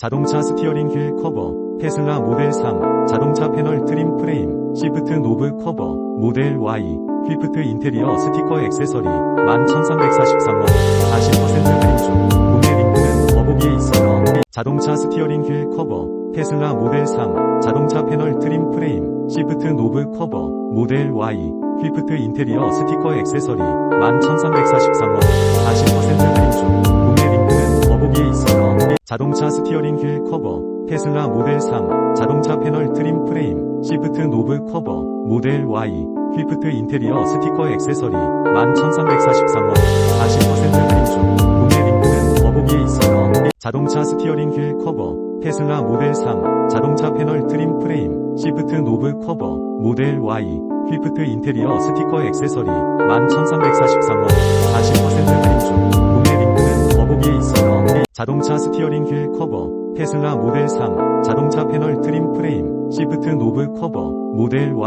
자동차 스티어링 휠 커버, 테슬라 모델 3, 자동차 패널 트림 프레임, 시프트 노브 커버, 모델 Y, 휘프트 인테리어 스티커 액세서리, 11,343원, 40% 할인 중, 구매 링크는 더보기에 있어요. 자동차 스티어링 휠 커버, 테슬라 모델 3, 자동차 패널 트림 프레임, 시프트 노브 커버, 모델 Y, 휘프트 인테리어 스티커 액세서리, 11,343원, 40% 할인 중, 자동차 스티어링 휠 커버, 테슬라 모델 3, 자동차 패널 트림 프레임, 시프트 노브 커버, 모델 Y, 휘프트 인테리어 스티커 액세서리, 11,343원, 40% 할인 중, 구매 링크는 더보기에 있어요. 자동차 스티어링 휠 커버, 테슬라 모델 3, 자동차 패널 트림 프레임, 시프트 노브 커버, 모델 Y, 휘프트 인테리어 스티커 액세서리, 11,343원, 40% 자동차 스티어링 휠 커버, 테슬라 모델 3, 자동차 패널 트림 프레임, 시프트 노브 커버, 모델 Y